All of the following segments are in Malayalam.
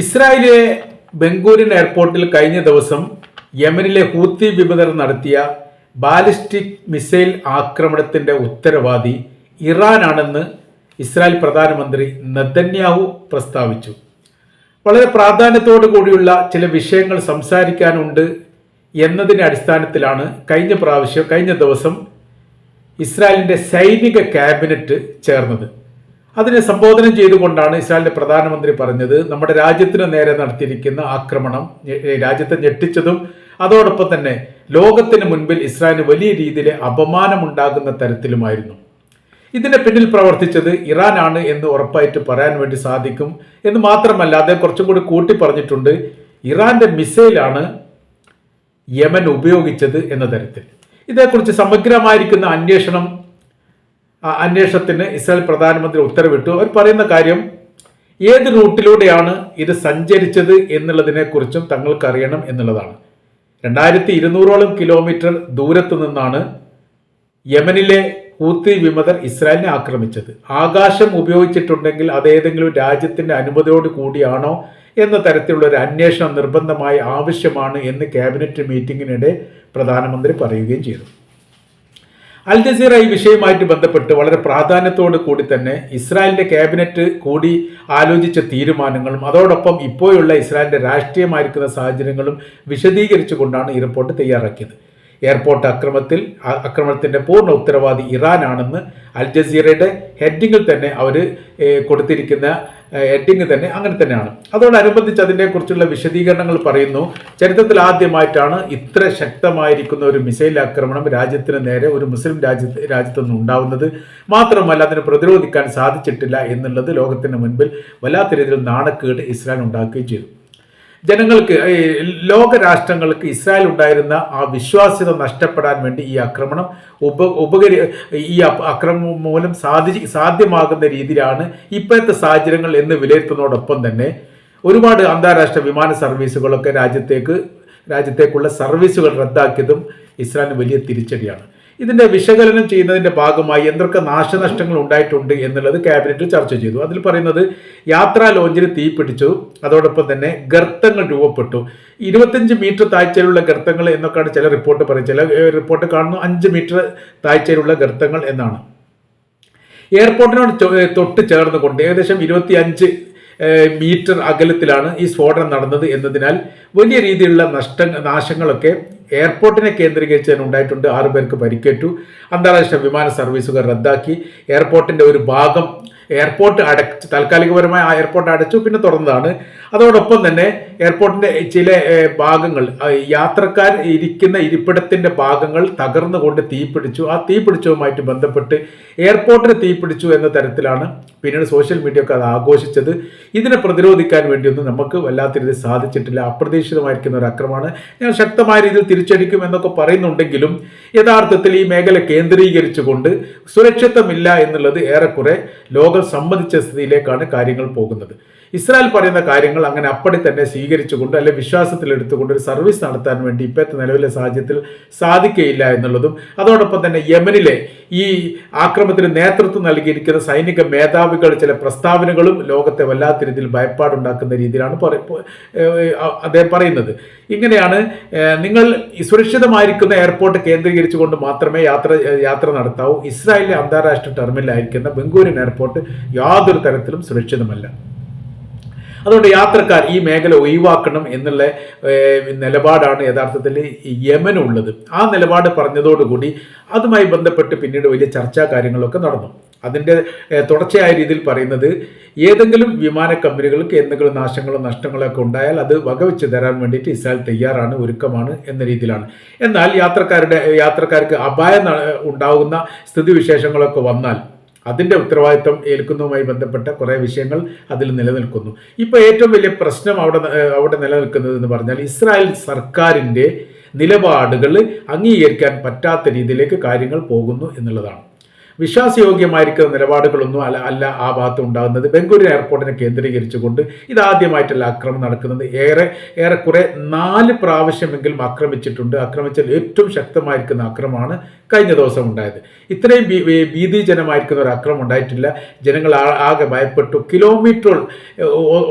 ഇസ്രായേലിലെ ബംഗൂരിൻ എയർപോർട്ടിൽ കഴിഞ്ഞ ദിവസം യമനിലെ ഹൂത്തി വിമതർ നടത്തിയ ബാലിസ്റ്റിക് മിസൈൽ ആക്രമണത്തിന്റെ ഉത്തരവാദി ഇറാനാണെന്ന് ഇസ്രായേൽ പ്രധാനമന്ത്രി നദന്യാഹു പ്രസ്താവിച്ചു. വളരെ പ്രാധാന്യത്തോടു കൂടിയുള്ള ചില വിഷയങ്ങൾ സംസാരിക്കാനുണ്ട് എന്നതിന്റെ അടിസ്ഥാനത്തിലാണ് കഴിഞ്ഞ പ്രാവശ്യം കഴിഞ്ഞ ദിവസം ഇസ്രായേലിന്റെ സൈനിക ക്യാബിനറ്റ് ചേർന്നത്. അതിനെ സംബോധന ചെയ്തുകൊണ്ടാണ് ഇസ്രായേലിന്റെ പ്രധാനമന്ത്രി പറഞ്ഞത് നമ്മുടെ രാജ്യത്തിന് നേരെ നടത്തിയിരിക്കുന്ന ആക്രമണം രാജ്യത്തെ ഞെട്ടിച്ചതും അതോടൊപ്പം തന്നെ ലോകത്തിന് മുൻപിൽ ഇസ്രായേലിന് വലിയ രീതിയിലെ അപമാനമുണ്ടാകുന്ന തരത്തിലുമായിരുന്നു. ഇതിന്റെ പിന്നിൽ പ്രവർത്തിച്ചത് ഇറാനാണ് എന്ന് ഉറപ്പായിട്ട് പറയാൻ വേണ്ടി സാധിക്കും എന്ന് മാത്രമല്ല അദ്ദേഹം കുറച്ചും കൂടി കൂട്ടി പറഞ്ഞിട്ടുണ്ട് ഇറാന്റെ മിസൈലാണ് യമൻ ഉപയോഗിച്ചത് എന്ന തരത്തിൽ. ഇതേക്കുറിച്ച് സമഗ്രമായിരിക്കുന്ന അന്വേഷണം അന്വേഷണത്തിന് ഇസ്രായേൽ പ്രധാനമന്ത്രി ഉത്തരവിട്ടു. അവർ പറയുന്ന കാര്യം ഏത് റൂട്ടിലൂടെയാണ് ഇത് സഞ്ചരിച്ചത് എന്നുള്ളതിനെക്കുറിച്ചും തങ്ങൾക്ക് അറിയണം എന്നുള്ളതാണ്. രണ്ടായിരത്തി ഇരുന്നൂറോളം കിലോമീറ്റർ ദൂരത്തു നിന്നാണ് യമനിലെ ഹൂത്തി വിമതർ ഇസ്രായേലിനെ ആക്രമിച്ചത്. ആകാശം ഉപയോഗിച്ചിട്ടുണ്ടെങ്കിൽ അതേതെങ്കിലും രാജ്യത്തിന്റെ അനുമതിയോട് കൂടിയാണോ എന്ന തരത്തിലുള്ള ഒരു അന്വേഷണം നിർബന്ധമായി ആവശ്യമാണ് എന്ന് ക്യാബിനറ്റ് മീറ്റിംഗിനിടെ പ്രധാനമന്ത്രി പറയുകയും ചെയ്തു. അൽ ജസീറ ഈ വിഷയവുമായിട്ട് ബന്ധപ്പെട്ട് വളരെ പ്രാധാന്യത്തോട് കൂടി തന്നെ ഇസ്രായേലിന്റെ ക്യാബിനറ്റ് കൂടി ആലോചിച്ച തീരുമാനങ്ങളും അതോടൊപ്പം ഇപ്പോഴുള്ള ഇസ്രായേലിന്റെ രാഷ്ട്രീയമായിരിക്കുന്ന സാഹചര്യങ്ങളും വിശദീകരിച്ചുകൊണ്ടാണ് ഈ റിപ്പോർട്ട് തയ്യാറാക്കിയത്. എയർപോർട്ട് അക്രമത്തിൽ അക്രമണത്തിന്റെ പൂർണ ഉത്തരവാദി ഇറാനാണെന്ന് അൽ ജസീറയുടെ ഹെഡിങ്ങിൽ തന്നെ അവർ കൊടുത്തിരിക്കുന്ന ഹെഡിങ് തന്നെ അങ്ങനെ തന്നെയാണ്. അതോടനുബന്ധിച്ച് അതിനെക്കുറിച്ചുള്ള വിശദീകരണങ്ങൾ പറയുന്നു ചരിത്രത്തിൽ ആദ്യമായിട്ടാണ് ഇത്ര ശക്തമായിരിക്കുന്ന ഒരു മിസൈൽ ആക്രമണം രാജ്യത്തിന് നേരെ ഒരു മുസ്ലിം രാജ്യത്ത് രാജ്യത്തുനിന്ന് ഉണ്ടാവുന്നത്. മാത്രമല്ല അതിനെ പ്രതിരോധിക്കാൻ സാധിച്ചിട്ടില്ല എന്നുള്ളത് ലോകത്തിന് മുൻപിൽ വല്ലാത്ത രീതിയിൽ നാണക്കേട് ഇസ്രായേൽ ഉണ്ടാക്കുകയും ചെയ്തു. ജനങ്ങൾക്ക് ലോക രാഷ്ട്രങ്ങൾക്ക് ഇസ്രായേൽ ഉണ്ടായിരുന്ന ആ വിശ്വാസ്യത നഷ്ടപ്പെടാൻ വേണ്ടി ഈ ആക്രമണം ഉപ ഉപകരി ഈ ആക്രമണം മൂലം സാധി സാധ്യമാകുന്ന രീതിയിലാണ് ഇപ്പോഴത്തെ സാഹചര്യങ്ങൾ എന്ന് വിലയിരുത്തുന്നതോടൊപ്പം തന്നെ ഒരുപാട് അന്താരാഷ്ട്ര വിമാന സർവീസുകളൊക്കെ രാജ്യത്തേക്ക് രാജ്യത്തേക്കുള്ള സർവീസുകൾ റദ്ദാക്കിയതും ഇസ്രായേലിന് വലിയ തിരിച്ചടിയാണ്. ഇതിന്റെ വിശകലനം ചെയ്യുന്നതിന്റെ ഭാഗമായി എന്തൊക്കെ നാശനഷ്ടങ്ങൾ ഉണ്ടായിട്ടുണ്ട് എന്നുള്ളത് ക്യാബിനറ്റിൽ ചർച്ച ചെയ്തു. അതിൽ പറയുന്നത് യാത്രാ ലോഞ്ചിന് തീ പിടിച്ചു. അതോടൊപ്പം തന്നെ ഗർത്തങ്ങൾ രൂപപ്പെട്ടു. ഇരുപത്തഞ്ച് മീറ്റർ താഴ്ചയിലുള്ള ഗർത്തങ്ങൾ എന്നൊക്കെയാണ് ചില റിപ്പോർട്ട് പറയുന്നത്. ചില റിപ്പോർട്ട് കാണുന്നു അഞ്ച് മീറ്റർ താഴ്ചയിലുള്ള ഗർത്തങ്ങൾ എന്നാണ്. എയർപോർട്ടിനോട് തൊട്ട് ചേർന്നുകൊണ്ട് ഏകദേശം ഇരുപത്തി അഞ്ച് മീറ്റർ അകലത്തിലാണ് ഈ സ്ഫോടനം നടന്നത് എന്നതിനാൽ വലിയ രീതിയിലുള്ള നഷ്ട നാശങ്ങളൊക്കെ എയർപോർട്ടിനെ കേന്ദ്രീകരിച്ച് ഉണ്ടായിട്ടുണ്ട്. ആറുപേർക്ക് പരിക്കേറ്റു. അന്താരാഷ്ട്ര വിമാന സർവീസുകൾ റദ്ദാക്കി. എയർപോർട്ടിന്റെ ഒരു ഭാഗം എയർപോർട്ട് അടച്ച് താൽക്കാലികപരമായി ആ എയർപോർട്ട് അടച്ചു പിന്നെ തുറന്നതാണ്. അതോടൊപ്പം തന്നെ എയർപോർട്ടിന്റെ ചില ഭാഗങ്ങൾ യാത്രക്കാർ ഇരിക്കുന്ന ഇരിപ്പിടത്തിന്റെ ഭാഗങ്ങൾ തകർന്നുകൊണ്ട് തീപിടിച്ചു ആ തീപിടിച്ചതുമായിട്ട് ബന്ധപ്പെട്ട് എയർപോർട്ടിന് തീപിടിച്ചു എന്ന തരത്തിലാണ് പിന്നീട് സോഷ്യൽ മീഡിയ ഒക്കെ അത് ആഘോഷിച്ചത്. ഇതിനെ പ്രതിരോധിക്കാൻ വേണ്ടിയൊന്നും നമുക്ക് വല്ലാത്ത രീതിയിൽ സാധിച്ചിട്ടില്ല. അപ്രതീക്ഷിതമായിരിക്കുന്ന ഒരു അക്രമമാണ്. ഞാൻ ശക്തമായ രീതിയിൽ തിരിച്ചടിക്കും എന്നൊക്കെ പറയുന്നുണ്ടെങ്കിലും യഥാർത്ഥത്തിൽ ഈ മേഖല കേന്ദ്രീകരിച്ചുകൊണ്ട് സുരക്ഷിതമില്ല എന്നുള്ളത് ഏറെക്കുറെ ലോകം സമ്മതിച്ച സ്ഥിതിയിലേക്കാണ് കാര്യങ്ങൾ പോകുന്നത്. ഇസ്രായേൽ പറയുന്ന കാര്യങ്ങൾ അങ്ങനെ അപ്പടി തന്നെ സ്വീകരിച്ചുകൊണ്ട് അല്ലെ വിശ്വാസത്തിലെടുത്തുകൊണ്ട് ഒരു സർവീസ് നടത്താൻ വേണ്ടി ഇപ്പോഴത്തെ നിലവിലെ സാഹചര്യത്തിൽ സാധിക്കുകയില്ല എന്നുള്ളതും അതോടൊപ്പം തന്നെ യമനിലെ ഈ ആക്രമണത്തിന് നേതൃത്വം നൽകിയിരിക്കുന്ന സൈനിക മേധാവികൾ ചില പ്രസ്താവനകളും ലോകത്തെ വല്ലാത്ത രീതിയിൽ ഭയപ്പാടുണ്ടാക്കുന്ന രീതിയിലാണ് അദ്ദേഹം പറയുന്നത്. ഇങ്ങനെയാണ് നിങ്ങൾ സുരക്ഷിതമായിരിക്കുന്ന എയർപോർട്ട് കേന്ദ്രീകരിച്ചുകൊണ്ട് മാത്രമേ യാത്ര യാത്ര നടത്താവൂ. ഇസ്രായേലിലെ അന്താരാഷ്ട്ര ടെർമിനലായിരിക്കുന്ന ബംഗൂരിൻ എയർപോർട്ട് യാതൊരു തരത്തിലും സുരക്ഷിതമല്ല. അതുകൊണ്ട് യാത്രക്കാർ ഈ മേഖല ഒഴിവാക്കണം എന്നുള്ള നിലപാടാണ് യഥാർത്ഥത്തിൽ യമനുള്ളത്. ആ നിലപാട് പറഞ്ഞതോടുകൂടി അതുമായി ബന്ധപ്പെട്ട് പിന്നീട് വലിയ ചർച്ചാ കാര്യങ്ങളൊക്കെ നടന്നു. അതിന്റെ തുടർച്ചയായ രീതിയിൽ പറയുന്നത് ഏതെങ്കിലും വിമാന കമ്പനികൾക്ക് എന്തെങ്കിലും നാശങ്ങളോ നഷ്ടങ്ങളോ ഒക്കെ ഉണ്ടായാൽ അത് വകവെച്ച് തരാൻ വേണ്ടിയിട്ട് ഇസ്രായേൽ തയ്യാറാണ് ഒരുക്കമാണ് എന്ന രീതിയിലാണ്. എന്നാൽ യാത്രക്കാരുടെ യാത്രക്കാർക്ക് അപായം ഉണ്ടാകുന്ന സ്ഥിതിവിശേഷങ്ങളൊക്കെ വന്നാൽ അതിന്റെ ഉത്തരവാദിത്വം ഏൽക്കുന്നതുമായി ബന്ധപ്പെട്ട കുറേ വിഷയങ്ങൾ അതിൽ നിലനിൽക്കുന്നു. ഇപ്പോൾ ഏറ്റവും വലിയ പ്രശ്നം അവിടെ അവിടെ നിലനിൽക്കുന്നത് എന്ന് പറഞ്ഞാൽ ഇസ്രായേൽ സർക്കാരിന്റെ നിലപാടുകൾ അംഗീകരിക്കാൻ പറ്റാത്ത രീതിയിലേക്ക് കാര്യങ്ങൾ പോകുന്നു എന്നുള്ളതാണ്. വിശ്വാസയോഗ്യമായിരിക്കുന്ന നിലപാടുകളൊന്നും അല്ല അല്ല ആ ഭാഗത്ത് ഉണ്ടാകുന്നത്. ബംഗൂരു എയർപോർട്ടിനെ കേന്ദ്രീകരിച്ചുകൊണ്ട് ഇതാദ്യമായിട്ടല്ല ആക്രമണം നടക്കുന്നത് ഏറെ ഏറെക്കുറെ നാല് പ്രാവശ്യമെങ്കിലും ആക്രമിച്ചിട്ടുണ്ട്. ആക്രമിച്ചാൽ ഏറ്റവും ശക്തമായിരിക്കുന്ന ആക്രമമാണ് കഴിഞ്ഞ ദിവസം ഉണ്ടായത്. ഇത്രയും ഭീതിജനമായിരിക്കുന്ന ഒരു ആക്രമണം ഉണ്ടായിട്ടില്ല. ജനങ്ങൾ ആകെ ഭയപ്പെട്ടു. കിലോമീറ്റർ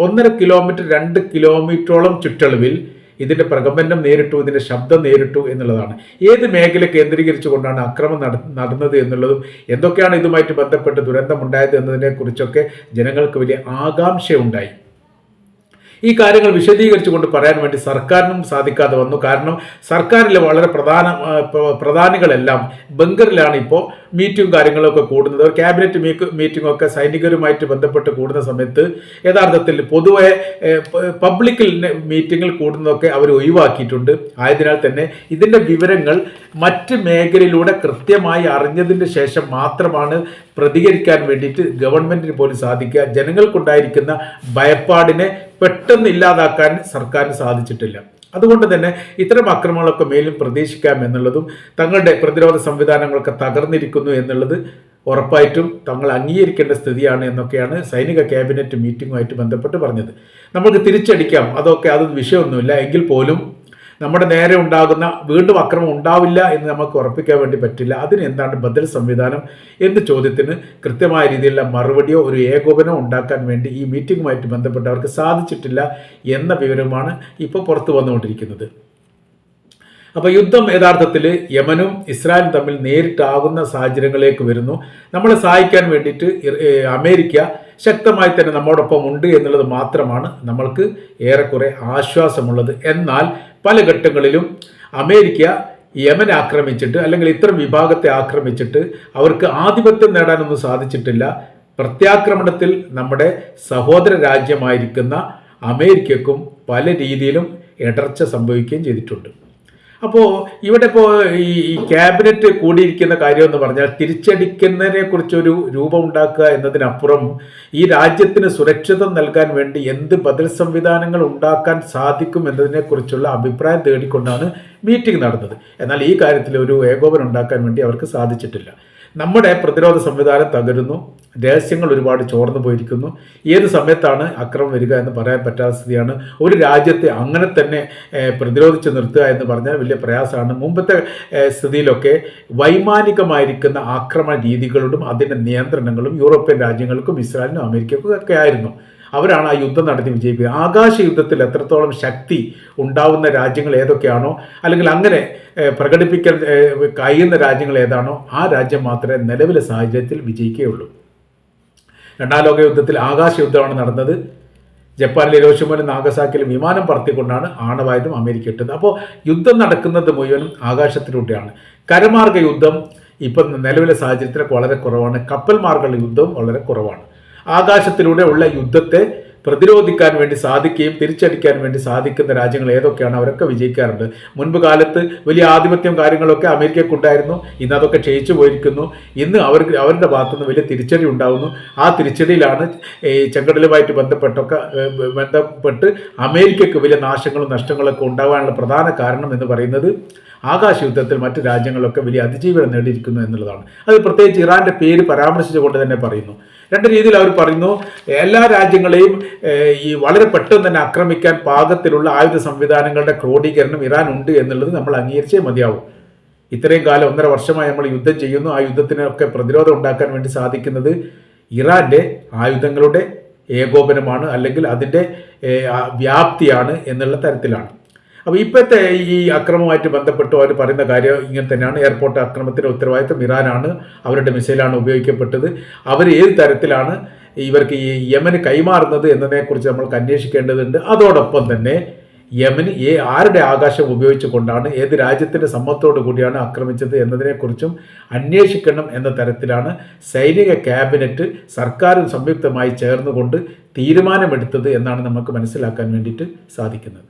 ഒന്നര കിലോമീറ്റർ രണ്ട് കിലോമീറ്ററോളം ചുറ്റളവിൽ ഇതിന്റെ പ്രകമ്പനം നേരിട്ടു ഇതിന്റെ ശബ്ദം നേരിട്ടു എന്നുള്ളതാണ്. ഏത് മേഖല കേന്ദ്രീകരിച്ചുകൊണ്ടാണ് അക്രമം നട നടന്നത് എന്നുള്ളതും എന്തൊക്കെയാണ് ഇതുമായിട്ട് ബന്ധപ്പെട്ട് ദുരന്തമുണ്ടായത് എന്നതിനെക്കുറിച്ചൊക്കെ ജനങ്ങൾക്ക് വലിയ ആകാംക്ഷയുണ്ടായി. ഈ കാര്യങ്ങൾ വിശദീകരിച്ചുകൊണ്ട് പറയാൻ വേണ്ടി സർക്കാരിനും സാധിക്കാതെ വന്നു. കാരണം സർക്കാരിലെ വളരെ പ്രധാന പ്രധാനികളെല്ലാം ബംഗറിലാണ് ഇപ്പോൾ മീറ്റിംഗ് കാര്യങ്ങളൊക്കെ കൂടുന്നത്. ക്യാബിനറ്റ് മീറ്റിംഗ് ഒക്കെ സൈനികരുമായിട്ട് ബന്ധപ്പെട്ട് കൂടുന്ന സമയത്ത് യഥാർത്ഥത്തിൽ പൊതുവെ പബ്ലിക്കിൽ മീറ്റിങ്ങിൽ കൂടുന്നതൊക്കെ അവർ ഒഴിവാക്കിയിട്ടുണ്ട്. ആയതിനാൽ തന്നെ ഇതിന്റെ വിവരങ്ങൾ മറ്റ് മേഖലയിലൂടെ കൃത്യമായി അറിഞ്ഞതിന് ശേഷം മാത്രമാണ് പ്രതികരിക്കാൻ വേണ്ടിയിട്ട് ഗവൺമെന്റിന് പോലും സാധിക്കുക. ജനങ്ങൾക്കുണ്ടായിരിക്കുന്ന ഭയപ്പാടിനെ പെട്ടെന്ന് ഇല്ലാതാക്കാൻ സർക്കാരിന് സാധിച്ചിട്ടില്ല. അതുകൊണ്ട് തന്നെ ഇത്തരം അക്രമങ്ങളൊക്കെ മേലും പ്രതീക്ഷിക്കാം എന്നുള്ളതും തങ്ങളുടെ പ്രതിരോധ സംവിധാനങ്ങളൊക്കെ തകർന്നിരിക്കുന്നു എന്നുള്ളത് ഉറപ്പായിട്ടും തങ്ങൾ അംഗീകരിക്കേണ്ട സ്ഥിതിയാണ് എന്നൊക്കെയാണ് സൈനിക ക്യാബിനറ്റ് മീറ്റിംഗുമായിട്ട് ബന്ധപ്പെട്ട് പറഞ്ഞത്. നമുക്ക് തിരിച്ചടിക്കാം. അതൊക്കെ അത് വിഷയമൊന്നുമില്ല. എങ്കിൽ പോലും നമ്മുടെ നേരെ ഉണ്ടാകുന്ന വീണ്ടും അക്രമം ഉണ്ടാവില്ല എന്ന് നമുക്ക് ഉറപ്പിക്കാൻ വേണ്ടി പറ്റില്ല. അതിന് എന്താണ് ബദൽ സംവിധാനം എന്ന ചോദ്യത്തിന് കൃത്യമായ രീതിയിലുള്ള മറുപടിയോ ഒരു ഏകോപനമോ ഉണ്ടാക്കാൻ വേണ്ടി ഈ മീറ്റിംഗുമായിട്ട് ബന്ധപ്പെട്ടവർക്ക് സാധിച്ചിട്ടില്ല എന്ന വിവരമാണ് ഇപ്പോൾ പുറത്തു വന്നുകൊണ്ടിരിക്കുന്നത്. അപ്പോൾ യുദ്ധം യഥാർത്ഥത്തിൽ യമനും ഇസ്രായേലും തമ്മിൽ നേരിട്ടാകുന്ന സാഹചര്യങ്ങളിലേക്ക് വരുന്നു. നമ്മളെ സഹായിക്കാൻ വേണ്ടിയിട്ട് അമേരിക്ക ശക്തമായി തന്നെ നമ്മോടൊപ്പം ഉണ്ട് എന്നുള്ളത് മാത്രമാണ് നമ്മൾക്ക് ഏറെക്കുറെ ആശ്വാസമുള്ളത്. എന്നാൽ പല ഘട്ടങ്ങളിലും അമേരിക്ക യമൻ ആക്രമിച്ചിട്ട് അല്ലെങ്കിൽ ഇത്തരം വിഭാഗത്തെ ആക്രമിച്ചിട്ട് അവർക്ക് ആധിപത്യം നേടാനൊന്നും സാധിച്ചിട്ടില്ല. പ്രത്യാക്രമണത്തിൽ നമ്മുടെ സഹോദര രാജ്യമായിരിക്കുന്ന അമേരിക്കക്കും പല രീതിയിലും ഇടർച്ച സംഭവിക്കുകയും ചെയ്തിട്ടുണ്ട്. അപ്പോൾ ഇവിടെ ഇപ്പോൾ ഈ ക്യാബിനറ്റ് കൂടിയിരിക്കുന്ന കാര്യം എന്ന് പറഞ്ഞാൽ തിരിച്ചടിക്കുന്നതിനെ കുറിച്ചൊരു രൂപം ഉണ്ടാക്കുക എന്നതിനപ്പുറം ഈ രാജ്യത്തിന് സുരക്ഷിതം നൽകാൻ വേണ്ടി എന്ത് ബദൽ സംവിധാനങ്ങൾ ഉണ്ടാക്കാൻ സാധിക്കും എന്നതിനെക്കുറിച്ചുള്ള അഭിപ്രായം തേടിക്കൊണ്ടാണ് മീറ്റിംഗ് നടന്നത്. എന്നാൽ ഈ കാര്യത്തിൽ ഒരു ഏകോപനം ഉണ്ടാക്കാൻ വേണ്ടി അവർക്ക് സാധിച്ചിട്ടില്ല. നമ്മുടെ പ്രതിരോധ സംവിധാനം തകരുന്നു. രഹസ്യങ്ങൾ ഒരുപാട് ചോർന്നു പോയിരിക്കുന്നു. ഏത് സമയത്താണ് അക്രമം വരിക എന്ന് പറയാൻ പറ്റാത്ത സ്ഥിതിയാണ്. ഒരു രാജ്യത്തെ അങ്ങനെ തന്നെ പ്രതിരോധിച്ച് നിർത്തുക എന്ന് പറഞ്ഞാൽ വലിയ പ്രയാസമാണ്. മുമ്പത്തെ സ്ഥിതിയിലൊക്കെ വൈമാനികമായിരിക്കുന്ന ആക്രമണ രീതികളോടും അതിന്റെ നിയന്ത്രണങ്ങളും യൂറോപ്യൻ രാജ്യങ്ങൾക്കും ഇസ്രായേലിനും അമേരിക്കക്കും ഒക്കെ ആയിരുന്നു. അവരാണ് ആ യുദ്ധം നടത്തി വിജയിക്കുക ആകാശ യുദ്ധത്തിൽ എത്രത്തോളം ശക്തി ഉണ്ടാവുന്ന രാജ്യങ്ങൾ ഏതൊക്കെയാണോ അല്ലെങ്കിൽ അങ്ങനെ പ്രകടിപ്പിക്കാൻ കഴിയുന്ന രാജ്യങ്ങൾ ഏതാണോ ആ രാജ്യം മാത്രമേ നിലവിലെ സാഹചര്യത്തിൽ വിജയിക്കുകയുള്ളൂ. രണ്ടാം ലോക യുദ്ധത്തിൽ ആകാശ യുദ്ധമാണ് നടന്നത്. ജപ്പാനിലെ ഹിരോഷിമയിലും നാഗസാക്കിലും വിമാനം പറത്തിക്കൊണ്ടാണ് ആണവായുധം അമേരിക്ക ഇട്ടത്. അപ്പോൾ യുദ്ധം നടക്കുന്നത് മുഴുവനും ആകാശത്തിലൂടെയാണ്. കരമാർഗ യുദ്ധം ഇപ്പം നിലവിലെ സാഹചര്യത്തിലൊക്കെ വളരെ കുറവാണ്. കപ്പൽ മാർഗ യുദ്ധം വളരെ കുറവാണ്. ആകാശത്തിലൂടെ ഉള്ള യുദ്ധത്തെ പ്രതിരോധിക്കാൻ വേണ്ടി സാധിക്കുകയും തിരിച്ചടിക്കാൻ വേണ്ടി സാധിക്കുന്ന രാജ്യങ്ങൾ ഏതൊക്കെയാണ് അവരൊക്കെ വിജയിക്കാറുണ്ട്. മുൻപ് കാലത്ത് വലിയ ആധിപത്യം കാര്യങ്ങളൊക്കെ അമേരിക്കക്കുണ്ടായിരുന്നു ഇന്ന് അതൊക്കെ ക്ഷയിച്ചു പോയിരിക്കുന്നു. ഇന്ന് അവർക്ക് അവരുടെ ഭാഗത്തുനിന്ന് വലിയ തിരിച്ചടി ഉണ്ടാകുന്നു ആ തിരിച്ചടിയിലാണ് ഈ ചെങ്കടലുമായിട്ട് ബന്ധപ്പെട്ടൊക്കെ ബന്ധപ്പെട്ട് അമേരിക്കയ്ക്ക് വലിയ നാശങ്ങളും നഷ്ടങ്ങളൊക്കെ ഉണ്ടാകാനുള്ള പ്രധാന കാരണം എന്ന് പറയുന്നത് ആകാശ യുദ്ധത്തിൽ മറ്റ് രാജ്യങ്ങളൊക്കെ വലിയ അതിജീവനം നേടിയിരിക്കുന്നു എന്നുള്ളതാണ്. അത് പ്രത്യേകിച്ച് ഇറാന്റെ പേര് പരാമർശിച്ചുകൊണ്ട് തന്നെ പറയുന്നു. രണ്ട് രീതിയിൽ അവർ പറയുന്നു. എല്ലാ രാജ്യങ്ങളെയും ഈ വളരെ പെട്ടെന്ന് തന്നെ ആക്രമിക്കാൻ പാകത്തിലുള്ള ആയുധ സംവിധാനങ്ങളുടെ ക്രോഡീകരണം ഇറാൻ ഉണ്ട് എന്നുള്ളത് നമ്മൾ അംഗീകരിച്ചേ മതിയാവും. ഇത്രയും കാലം ഒന്നര വർഷമായി നമ്മൾ യുദ്ധം ചെയ്യുന്നു. ആ യുദ്ധത്തിനൊക്കെ പ്രതിരോധം ഉണ്ടാക്കാൻ വേണ്ടി സാധിക്കുന്നത് ഇറാന്റെ ആയുധങ്ങളുടെ ഏകോപനമാണ് അല്ലെങ്കിൽ അതിന്റെ വ്യാപ്തിയാണ് എന്നുള്ള തരത്തിലാണ്. അപ്പോൾ ഇപ്പോഴത്തെ ഈ അക്രമവുമായിട്ട് ബന്ധപ്പെട്ട് അവർ പറയുന്ന കാര്യം ഇങ്ങനെ തന്നെയാണ്. എയർപോർട്ട് അക്രമത്തിന്റെ ഉത്തരവാദിത്വം ഇറാനാണ്. അവരുടെ മിസൈലാണ് ഉപയോഗിക്കപ്പെട്ടത്. അവർ ഏത് തരത്തിലാണ് ഇവർക്ക് ഈ യമന് കൈമാറുന്നത് എന്നതിനെക്കുറിച്ച് നമ്മൾക്ക് അന്വേഷിക്കേണ്ടതുണ്ട്. അതോടൊപ്പം തന്നെ യമന് ഏ ആരുടെ ആകാശം ഉപയോഗിച്ചുകൊണ്ടാണ് ഏത് രാജ്യത്തിന്റെ സമ്മതത്തോടു കൂടിയാണ് ആക്രമിച്ചത് എന്നതിനെക്കുറിച്ചും അന്വേഷിക്കണം എന്ന തരത്തിലാണ് സൈനിക ക്യാബിനറ്റ് സർക്കാരും സംയുക്തമായി ചേർന്നുകൊണ്ട് തീരുമാനമെടുത്തത് എന്നാണ് നമുക്ക് മനസ്സിലാക്കാൻ വേണ്ടിയിട്ട് സാധിക്കുന്നത്.